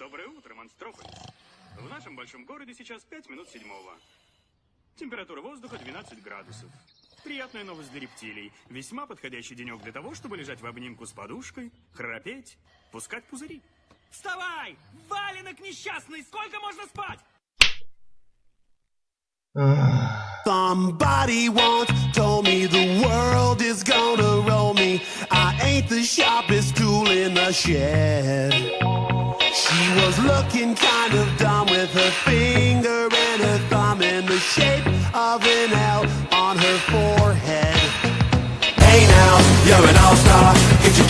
Доброе утро, Монстрополис. В нашем большом городе сейчас 5 минут седьмого. Температура воздуха 12 градусов. Приятная новость для рептилий. Весьма подходящий денек для того, чтобы лежать в обнимку с подушкой, храпеть, пускать пузыри. Вставай! Валенок несчастный! Сколько можно спать? Somebody once told me the world is gonna roll me. I ain't the sharpest tool in the shed. She was looking kind of dumb with her finger and her thumb in the shape of an L on her forehead. Hey now, you're an all-star. Get your